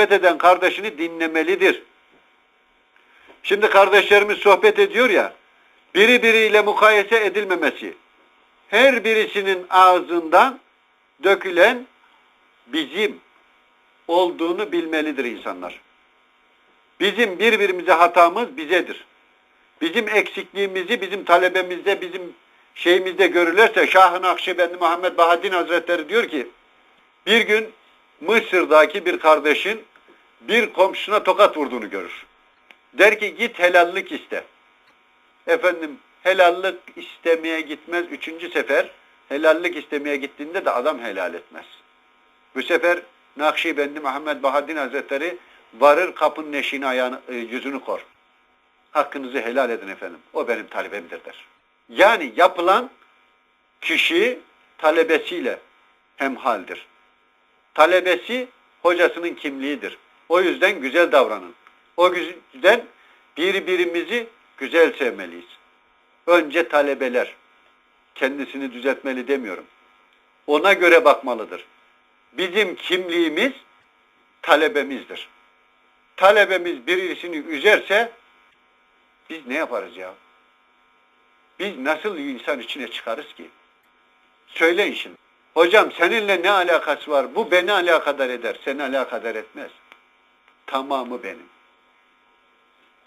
sohbet eden kardeşini dinlemelidir. Şimdi kardeşlerimiz sohbet ediyor ya, biri biriyle mukayese edilmemesi, her birisinin ağzından dökülen bizim olduğunu bilmelidir insanlar. Bizim birbirimize hatamız bizedir. Bizim eksikliğimizi bizim talebemizde, bizim şeyimizde görülürse Şah-ı Muhammed Bahaddin Hazretleri diyor ki bir gün Mısır'daki bir kardeşin bir komşusuna tokat vurduğunu görür. Der ki git helallik iste. Efendim helallik istemeye gitmez. Üçüncü sefer helallik istemeye gittiğinde de adam helal etmez. Bu sefer Nakşibendi Muhammed Bahaddin Hazretleri varır kapının eşiğine ayağını, e, yüzünü kor. Hakkınızı helal edin efendim. O benim talebemdir der. Yani yapılan kişi talebesiyle hemhaldir. Talebesi hocasının kimliğidir. O yüzden güzel davranın. O yüzden birbirimizi güzel sevmeliyiz. Önce talebeler kendisini düzeltmeli demiyorum. Ona göre bakmalıdır. Bizim kimliğimiz talebemizdir. Talebemiz birisini üzerse biz ne yaparız ya? Biz nasıl insan içine çıkarız ki? Söyleyin şimdi. Hocam seninle ne alakası var? Bu beni alakadar eder. Seni alakadar etmez. Tamamı benim.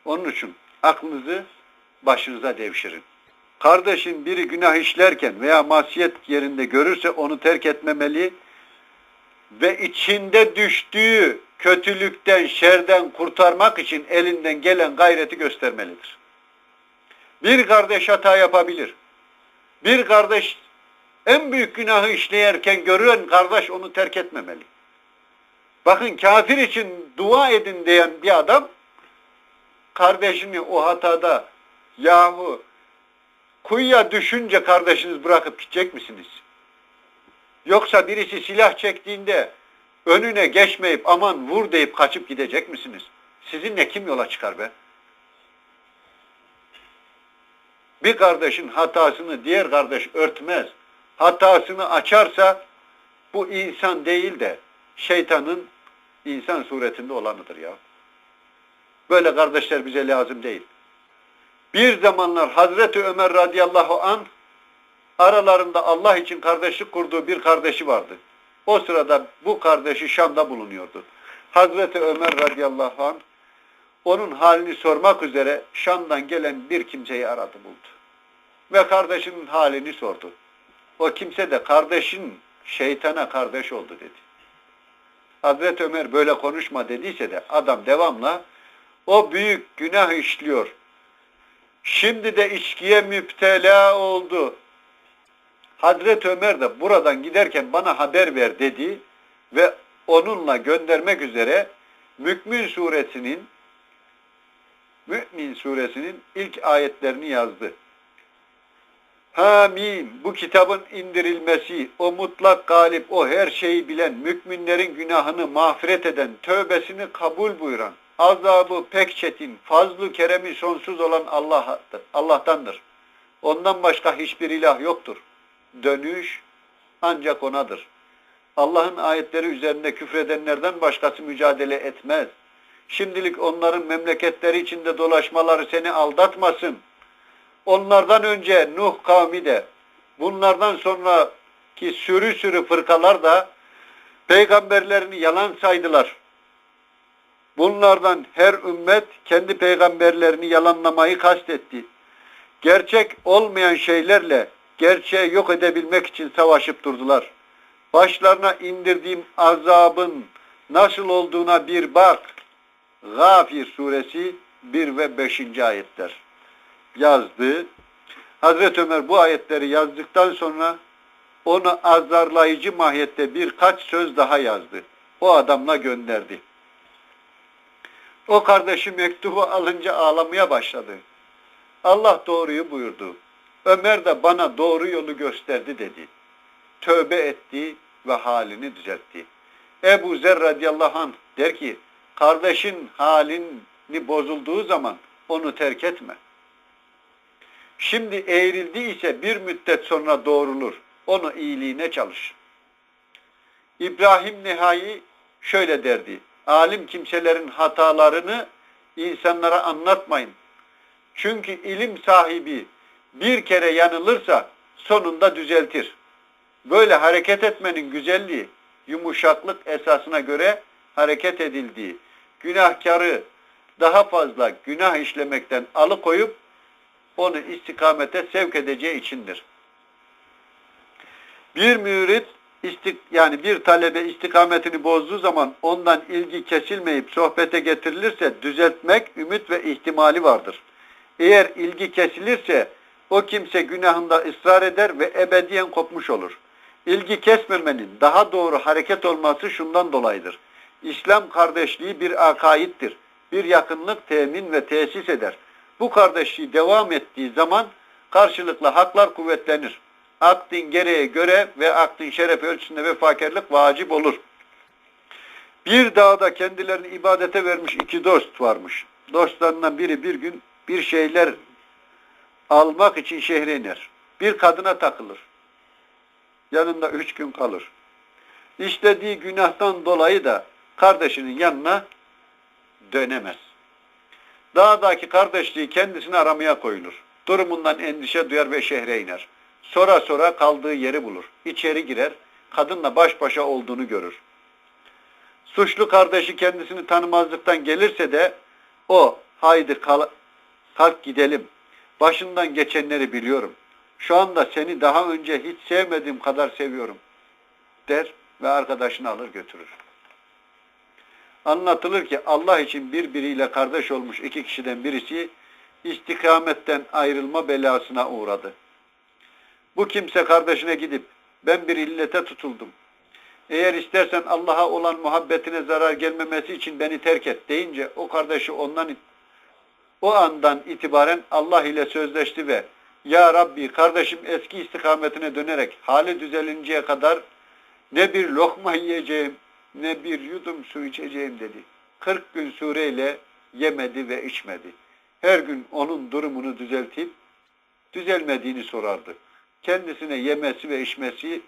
Onun için aklınızı başınıza devşirin. Kardeşin biri günah işlerken veya masiyet yerinde görürse onu terk etmemeli ve içinde düştüğü kötülükten, şerden kurtarmak için elinden gelen gayreti göstermelidir. Bir kardeş hata yapabilir. Bir kardeş en büyük günahı işleyerken görülen kardeş onu terk etmemeli. Bakın kafir için dua edin diyen bir adam kardeşini o hatada yahu kuyuya düşünce kardeşiniz bırakıp gidecek misiniz? Yoksa birisi silah çektiğinde önüne geçmeyip aman vur deyip kaçıp gidecek misiniz? Sizinle kim yola çıkar be? Bir kardeşin hatasını diğer kardeş örtmez. Hatasını açarsa bu insan değil de şeytanın insan suretinde olanıdır ya. Böyle kardeşler bize lazım değil. Bir zamanlar Hazreti Ömer radıyallahu an aralarında Allah için kardeşlik kurduğu bir kardeşi vardı. O sırada bu kardeşi Şam'da bulunuyordu. Hazreti Ömer radıyallahu an onun halini sormak üzere Şam'dan gelen bir kimseyi aradı buldu. Ve kardeşinin halini sordu. O kimse de kardeşin şeytana kardeş oldu dedi. Hazreti Ömer böyle konuşma dediyse de adam devamla o büyük günah işliyor. Şimdi de içkiye müptela oldu. Hazreti Ömer de buradan giderken bana haber ver dedi ve onunla göndermek üzere Mükmin suresinin Mü'min suresinin ilk ayetlerini yazdı. Hamim bu kitabın indirilmesi, o mutlak galip, o her şeyi bilen, müminlerin günahını mağfiret eden, tövbesini kabul buyuran, azabı pek çetin, fazlı keremi sonsuz olan Allah'tır, Allah'tandır. Ondan başka hiçbir ilah yoktur. Dönüş ancak O'nadır. Allah'ın ayetleri üzerinde küfredenlerden başkası mücadele etmez. Şimdilik onların memleketleri içinde dolaşmaları seni aldatmasın. Onlardan önce Nuh kavmi de, bunlardan sonraki sürü sürü fırkalar da peygamberlerini yalan saydılar. Bunlardan her ümmet kendi peygamberlerini yalanlamayı kastetti. Gerçek olmayan şeylerle gerçeği yok edebilmek için savaşıp durdular. Başlarına indirdiğim azabın nasıl olduğuna bir bak. Gafir suresi 1 ve 5. ayetler yazdı. Hazreti Ömer bu ayetleri yazdıktan sonra onu azarlayıcı mahiyette birkaç söz daha yazdı. O adamla gönderdi. O kardeşi mektubu alınca ağlamaya başladı. Allah doğruyu buyurdu. Ömer de bana doğru yolu gösterdi dedi. Tövbe etti ve halini düzeltti. Ebu Zer radıyallahu anh der ki, kardeşin halini bozulduğu zaman onu terk etme. Şimdi eğrildiyse bir müddet sonra doğrulur. Onu iyiliğine çalış. İbrahim Nihai şöyle derdi. alim kimselerin hatalarını insanlara anlatmayın. Çünkü ilim sahibi bir kere yanılırsa sonunda düzeltir. Böyle hareket etmenin güzelliği, yumuşaklık esasına göre hareket edildiği, günahkarı daha fazla günah işlemekten alıkoyup onu istikamete sevk edeceği içindir. Bir mürit istik yani bir talebe istikametini bozduğu zaman ondan ilgi kesilmeyip sohbete getirilirse düzeltmek ümit ve ihtimali vardır. Eğer ilgi kesilirse o kimse günahında ısrar eder ve ebediyen kopmuş olur. İlgi kesmemenin daha doğru hareket olması şundan dolayıdır. İslam kardeşliği bir akaittir. Bir yakınlık temin ve tesis eder. Bu kardeşliği devam ettiği zaman karşılıklı haklar kuvvetlenir. Akdin gereğe göre ve akdin şeref ölçüsünde vefakarlık vacip olur. Bir dağda kendilerini ibadete vermiş iki dost varmış. Dostlarından biri bir gün bir şeyler almak için şehre iner. Bir kadına takılır. Yanında üç gün kalır. İşlediği günahtan dolayı da kardeşinin yanına dönemez. Dağdaki kardeşliği kendisini aramaya koyulur. Durumundan endişe duyar ve şehre iner. Sonra sonra kaldığı yeri bulur. İçeri girer, kadınla baş başa olduğunu görür. Suçlu kardeşi kendisini tanımazlıktan gelirse de o haydi kal kalk gidelim. Başından geçenleri biliyorum. Şu anda seni daha önce hiç sevmediğim kadar seviyorum der ve arkadaşını alır götürür. Anlatılır ki Allah için birbiriyle kardeş olmuş iki kişiden birisi istikametten ayrılma belasına uğradı. Bu kimse kardeşine gidip ben bir illete tutuldum. Eğer istersen Allah'a olan muhabbetine zarar gelmemesi için beni terk et deyince o kardeşi ondan o andan itibaren Allah ile sözleşti ve Ya Rabbi kardeşim eski istikametine dönerek hali düzelinceye kadar ne bir lokma yiyeceğim ne bir yudum su içeceğim dedi. 40 gün sureyle yemedi ve içmedi. Her gün onun durumunu düzeltip düzelmediğini sorardı. Kendisine yemesi ve içmesi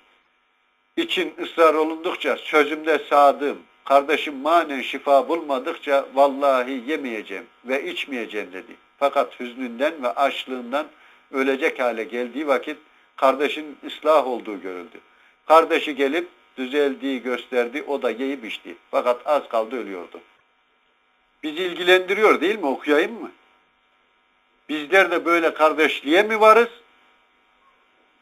için ısrar olundukça sözümde sadığım, kardeşim manen şifa bulmadıkça vallahi yemeyeceğim ve içmeyeceğim dedi. Fakat hüznünden ve açlığından ölecek hale geldiği vakit kardeşin ıslah olduğu görüldü. Kardeşi gelip düzeldiği gösterdi, o da yiyip içti. Fakat az kaldı ölüyordu. Bizi ilgilendiriyor değil mi? Okuyayım mı? Bizler de böyle kardeşliğe mi varız?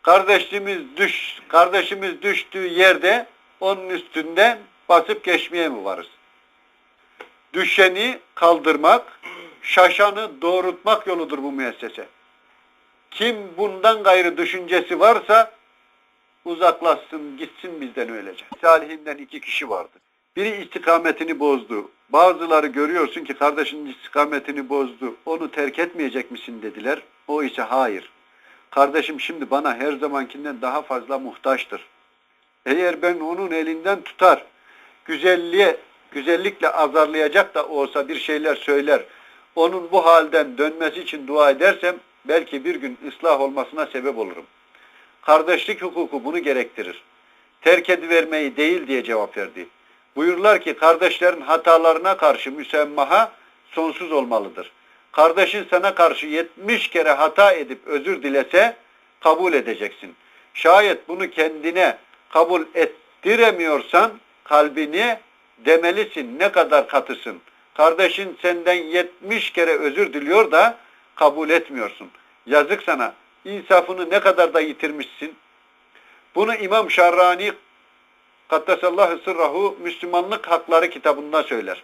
Kardeşimiz düş, kardeşimiz düştüğü yerde onun üstünden basıp geçmeye mi varız? Düşeni kaldırmak, şaşanı doğrultmak yoludur bu müessese. Kim bundan gayrı düşüncesi varsa uzaklaşsın, gitsin bizden öylece. Salihinden iki kişi vardı. Biri istikametini bozdu. Bazıları görüyorsun ki kardeşinin istikametini bozdu. Onu terk etmeyecek misin dediler. O ise hayır. Kardeşim şimdi bana her zamankinden daha fazla muhtaçtır. Eğer ben onun elinden tutar, güzelliğe, güzellikle azarlayacak da olsa bir şeyler söyler, onun bu halden dönmesi için dua edersem belki bir gün ıslah olmasına sebep olurum. Kardeşlik hukuku bunu gerektirir. Terk edivermeyi değil diye cevap verdi. Buyurlar ki kardeşlerin hatalarına karşı müsemmaha sonsuz olmalıdır. Kardeşin sana karşı 70 kere hata edip özür dilese kabul edeceksin. Şayet bunu kendine kabul ettiremiyorsan kalbini demelisin ne kadar katısın. Kardeşin senden 70 kere özür diliyor da kabul etmiyorsun. Yazık sana. İnsafını ne kadar da yitirmişsin. Bunu İmam Şarrani Kaddesallahu sırrahu Müslümanlık Hakları kitabında söyler.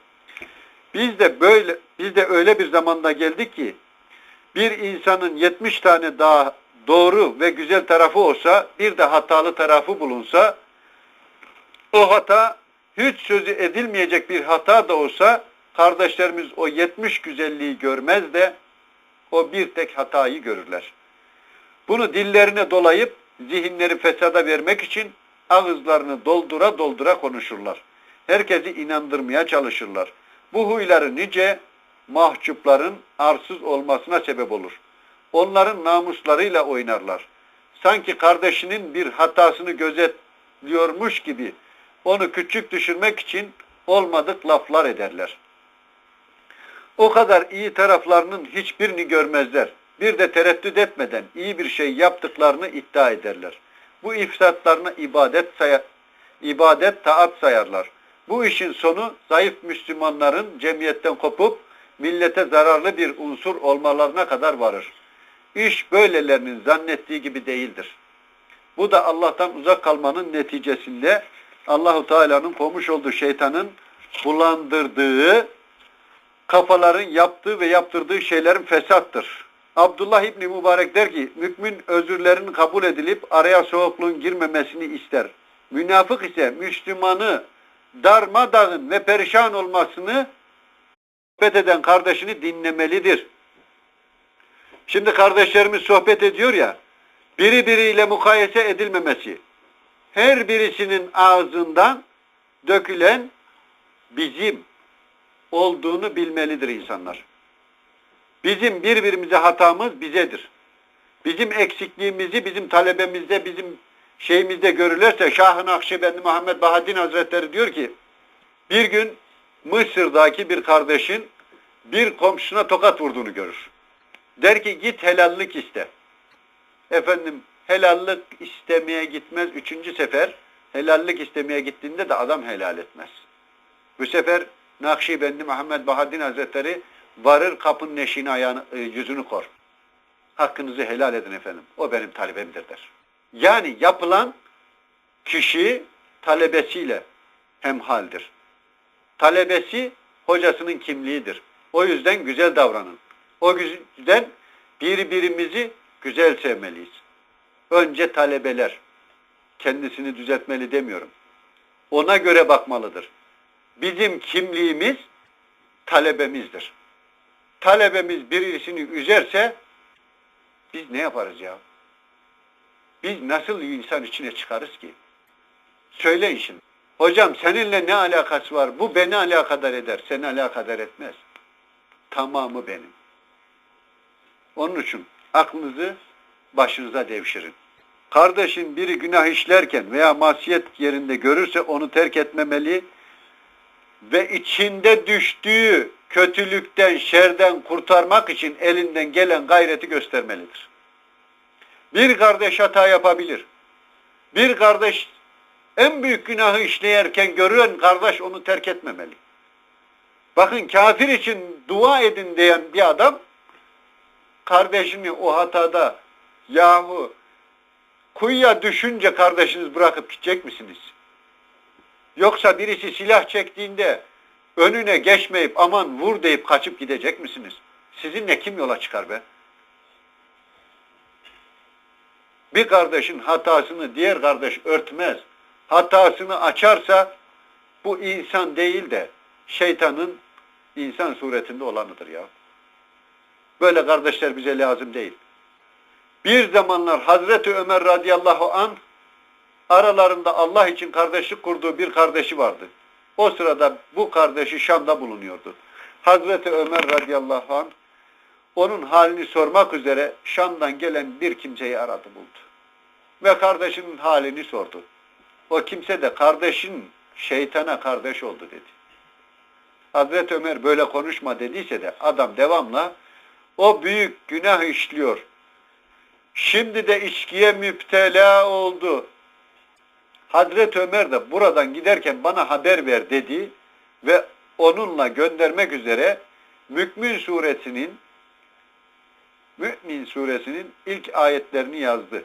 Biz de böyle biz de öyle bir zamanda geldik ki bir insanın 70 tane daha doğru ve güzel tarafı olsa bir de hatalı tarafı bulunsa o hata hiç sözü edilmeyecek bir hata da olsa kardeşlerimiz o 70 güzelliği görmez de o bir tek hatayı görürler. Bunu dillerine dolayıp zihinleri fesada vermek için ağızlarını doldura doldura konuşurlar. Herkesi inandırmaya çalışırlar. Bu huyları nice mahcupların arsız olmasına sebep olur. Onların namuslarıyla oynarlar. Sanki kardeşinin bir hatasını gözetliyormuş gibi onu küçük düşürmek için olmadık laflar ederler. O kadar iyi taraflarının hiçbirini görmezler. Bir de tereddüt etmeden iyi bir şey yaptıklarını iddia ederler. Bu ifsatlarına ibadet saya ibadet taat sayarlar. Bu işin sonu zayıf Müslümanların cemiyetten kopup millete zararlı bir unsur olmalarına kadar varır. İş böylelerinin zannettiği gibi değildir. Bu da Allah'tan uzak kalmanın neticesinde Allahu Teala'nın kovmuş olduğu şeytanın bulandırdığı kafaların yaptığı ve yaptırdığı şeylerin fesattır. Abdullah İbni Mübarek der ki, mümin özürlerin kabul edilip araya soğukluğun girmemesini ister. Münafık ise Müslümanı darmadağın ve perişan olmasını sohbet eden kardeşini dinlemelidir. Şimdi kardeşlerimiz sohbet ediyor ya, biri biriyle mukayese edilmemesi, her birisinin ağzından dökülen bizim olduğunu bilmelidir insanlar. Bizim birbirimize hatamız bizedir. Bizim eksikliğimizi bizim talebemizde, bizim şeyimizde görülürse Şah-ı Nakşibendi Muhammed Bahaddin Hazretleri diyor ki bir gün Mısır'daki bir kardeşin bir komşusuna tokat vurduğunu görür. Der ki git helallik iste. Efendim helallik istemeye gitmez. Üçüncü sefer helallik istemeye gittiğinde de adam helal etmez. Bu sefer Nakşibendi Muhammed Bahaddin Hazretleri varır kapının eşiğine ayağını, e, yüzünü kor. Hakkınızı helal edin efendim. O benim talebemdir der. Yani yapılan kişi talebesiyle hemhaldir. Talebesi hocasının kimliğidir. O yüzden güzel davranın. O yüzden birbirimizi güzel sevmeliyiz. Önce talebeler kendisini düzeltmeli demiyorum. Ona göre bakmalıdır. Bizim kimliğimiz talebemizdir. Talebemiz birisini üzerse biz ne yaparız ya? Biz nasıl insan içine çıkarız ki? Söyleyin şimdi. Hocam seninle ne alakası var? Bu beni alakadar eder. Seni alakadar etmez. Tamamı benim. Onun için aklınızı başınıza devşirin. Kardeşin biri günah işlerken veya masiyet yerinde görürse onu terk etmemeli ve içinde düştüğü kötülükten, şerden kurtarmak için elinden gelen gayreti göstermelidir. Bir kardeş hata yapabilir. Bir kardeş en büyük günahı işleyerken gören kardeş onu terk etmemeli. Bakın kafir için dua edin diyen bir adam kardeşini o hatada yahu kuyuya düşünce kardeşiniz bırakıp gidecek misiniz? Yoksa birisi silah çektiğinde önüne geçmeyip aman vur deyip kaçıp gidecek misiniz? Sizinle kim yola çıkar be? Bir kardeşin hatasını diğer kardeş örtmez. Hatasını açarsa bu insan değil de şeytanın insan suretinde olanıdır ya. Böyle kardeşler bize lazım değil. Bir zamanlar Hazreti Ömer radıyallahu an aralarında Allah için kardeşlik kurduğu bir kardeşi vardı. O sırada bu kardeşi Şam'da bulunuyordu. Hazreti Ömer radıyallahu anh onun halini sormak üzere Şam'dan gelen bir kimseyi aradı buldu. Ve kardeşinin halini sordu. O kimse de kardeşin şeytana kardeş oldu dedi. Hazreti Ömer böyle konuşma dediyse de adam devamla o büyük günah işliyor. Şimdi de içkiye müptela oldu. Hazreti Ömer de buradan giderken bana haber ver dedi ve onunla göndermek üzere Mükmin suresinin Mü'min suresinin ilk ayetlerini yazdı.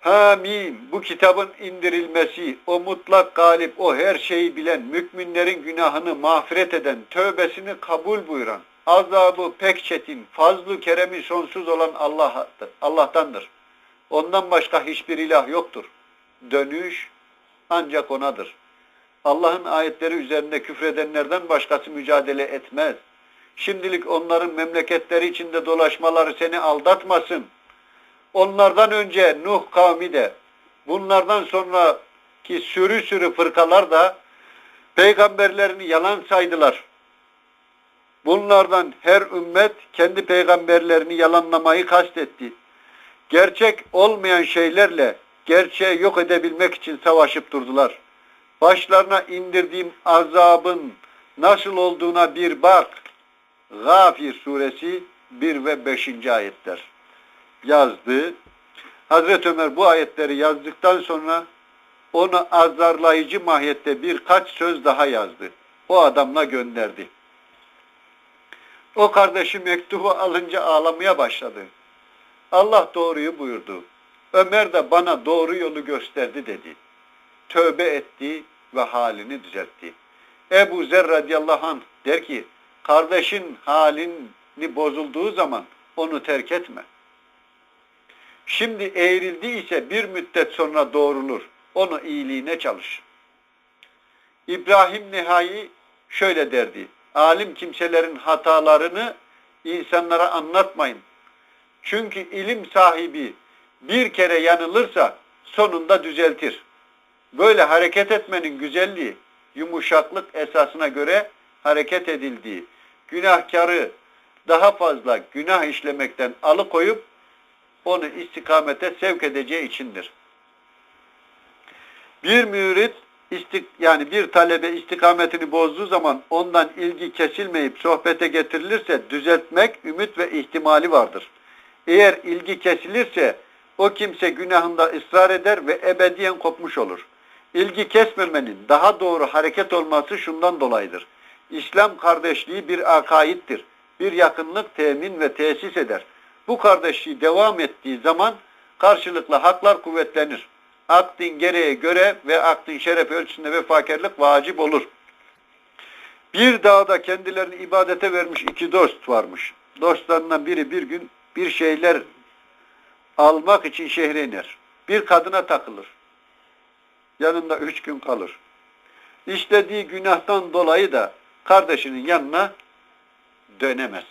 Hamim bu kitabın indirilmesi, o mutlak galip, o her şeyi bilen, müminlerin günahını mağfiret eden, tövbesini kabul buyuran, azabı pek çetin, fazlı keremi sonsuz olan Allah'tır, Allah'tandır. Ondan başka hiçbir ilah yoktur. Dönüş ancak O'nadır. Allah'ın ayetleri üzerinde küfredenlerden başkası mücadele etmez. Şimdilik onların memleketleri içinde dolaşmaları seni aldatmasın. Onlardan önce Nuh kavmi de, bunlardan sonraki sürü sürü fırkalar da peygamberlerini yalan saydılar. Bunlardan her ümmet kendi peygamberlerini yalanlamayı kastetti. Gerçek olmayan şeylerle gerçeği yok edebilmek için savaşıp durdular. Başlarına indirdiğim azabın nasıl olduğuna bir bak. Gafir suresi 1 ve 5. ayetler yazdı. Hazreti Ömer bu ayetleri yazdıktan sonra onu azarlayıcı mahiyette birkaç söz daha yazdı. O adamla gönderdi. O kardeşi mektubu alınca ağlamaya başladı. Allah doğruyu buyurdu. Ömer de bana doğru yolu gösterdi dedi. Tövbe etti ve halini düzeltti. Ebu Zer radıyallahu anh der ki, kardeşin halini bozulduğu zaman onu terk etme. Şimdi eğrildi ise bir müddet sonra doğrulur. Onu iyiliğine çalış. İbrahim Nihai şöyle derdi. Alim kimselerin hatalarını insanlara anlatmayın. Çünkü ilim sahibi bir kere yanılırsa sonunda düzeltir. Böyle hareket etmenin güzelliği, yumuşaklık esasına göre hareket edildiği, günahkarı daha fazla günah işlemekten alıkoyup onu istikamete sevk edeceği içindir. Bir mürit istik yani bir talebe istikametini bozduğu zaman ondan ilgi kesilmeyip sohbete getirilirse düzeltmek ümit ve ihtimali vardır. Eğer ilgi kesilirse o kimse günahında ısrar eder ve ebediyen kopmuş olur. İlgi kesmemenin daha doğru hareket olması şundan dolayıdır. İslam kardeşliği bir akaittir. Bir yakınlık temin ve tesis eder. Bu kardeşliği devam ettiği zaman karşılıklı haklar kuvvetlenir. Akdin gereğe göre ve akdin şeref ölçüsünde vefakarlık vacip olur. Bir dağda kendilerini ibadete vermiş iki dost varmış. Dostlarından biri bir gün bir şeyler almak için şehre iner. Bir kadına takılır. Yanında üç gün kalır. İşlediği günahtan dolayı da kardeşinin yanına dönemez.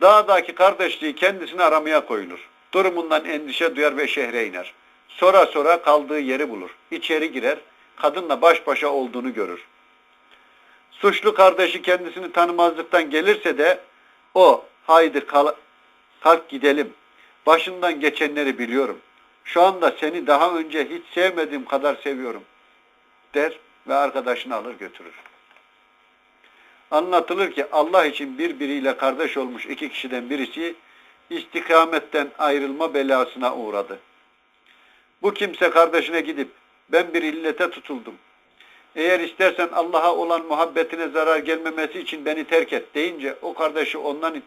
Dağdaki kardeşliği kendisini aramaya koyulur. Durumundan endişe duyar ve şehre iner. Sonra sonra kaldığı yeri bulur. İçeri girer, kadınla baş başa olduğunu görür. Suçlu kardeşi kendisini tanımazlıktan gelirse de o haydi kal kalk gidelim. Başından geçenleri biliyorum. Şu anda seni daha önce hiç sevmediğim kadar seviyorum der ve arkadaşını alır götürür. Anlatılır ki Allah için birbiriyle kardeş olmuş iki kişiden birisi istikametten ayrılma belasına uğradı. Bu kimse kardeşine gidip ben bir illete tutuldum. Eğer istersen Allah'a olan muhabbetine zarar gelmemesi için beni terk et deyince o kardeşi ondan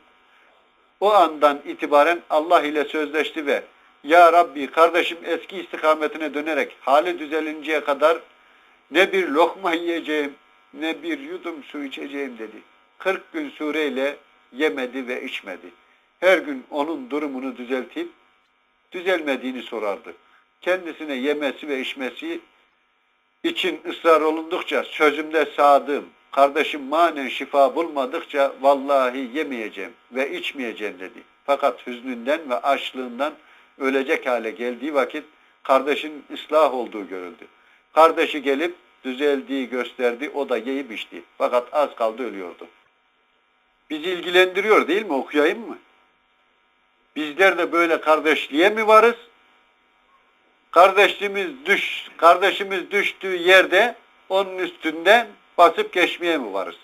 o andan itibaren Allah ile sözleşti ve Ya Rabbi kardeşim eski istikametine dönerek hali düzelinceye kadar ne bir lokma yiyeceğim ne bir yudum su içeceğim dedi. 40 gün sureyle yemedi ve içmedi. Her gün onun durumunu düzeltip düzelmediğini sorardı. Kendisine yemesi ve içmesi için ısrar olundukça sözümde sadığım, kardeşim manen şifa bulmadıkça vallahi yemeyeceğim ve içmeyeceğim dedi. Fakat hüznünden ve açlığından ölecek hale geldiği vakit kardeşin ıslah olduğu görüldü. Kardeşi gelip düzeldiği gösterdi, o da yiyip içti. Fakat az kaldı ölüyordu. Bizi ilgilendiriyor değil mi? Okuyayım mı? Bizler de böyle kardeşliğe mi varız? Kardeşimiz düş, kardeşimiz düştüğü yerde onun üstünden basıp geçmeye mi varız?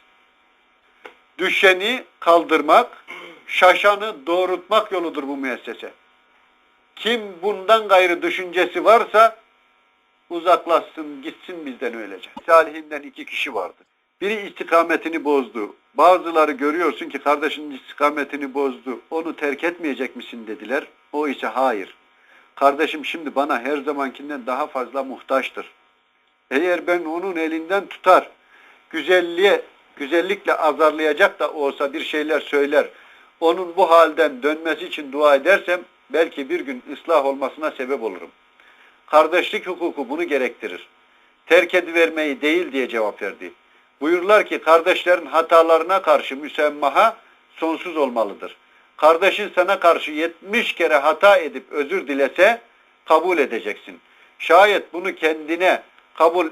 Düşeni kaldırmak, şaşanı doğrultmak yoludur bu müessese. Kim bundan gayrı düşüncesi varsa uzaklaşsın, gitsin bizden öylece. Salihinden iki kişi vardı. Biri istikametini bozdu. Bazıları görüyorsun ki kardeşinin istikametini bozdu. Onu terk etmeyecek misin dediler. O ise hayır. Kardeşim şimdi bana her zamankinden daha fazla muhtaçtır. Eğer ben onun elinden tutar, güzelliğe, güzellikle azarlayacak da olsa bir şeyler söyler, onun bu halden dönmesi için dua edersem belki bir gün ıslah olmasına sebep olurum. Kardeşlik hukuku bunu gerektirir. Terk edivermeyi değil diye cevap verdi. Buyurlar ki kardeşlerin hatalarına karşı müsemmaha sonsuz olmalıdır. Kardeşin sana karşı 70 kere hata edip özür dilese kabul edeceksin. Şayet bunu kendine kabul